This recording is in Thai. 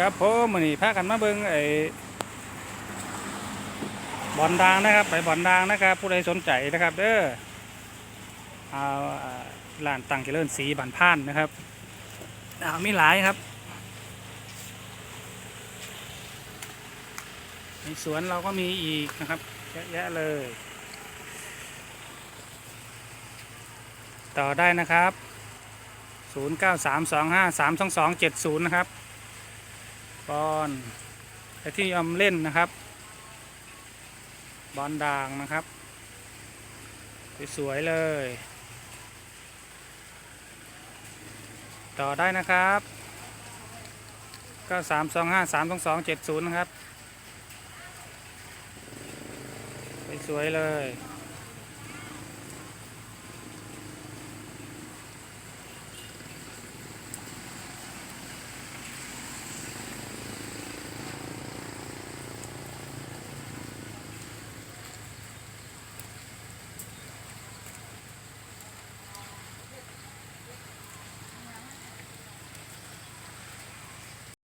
ครับผมมือนี้พากันมาเบิ่งไอ้บอลดางนะครับไปบอลดางนะครับ ผู้ใดสนใจนะครับ เด้อเอาอ่าร้านตังเจริญสีบันพานนะครับเอามีหลายครับในสวนเราก็มีอีกนะครับเยอะแยะเลย ต่อได้นะครับ 0932532270 นะครับ บอลไปที่ยอมเล่นนะครับ บอลด่างนะครับ สวยๆเลย ต่อได้นะครับ9325322270นะครับ สวยๆเลย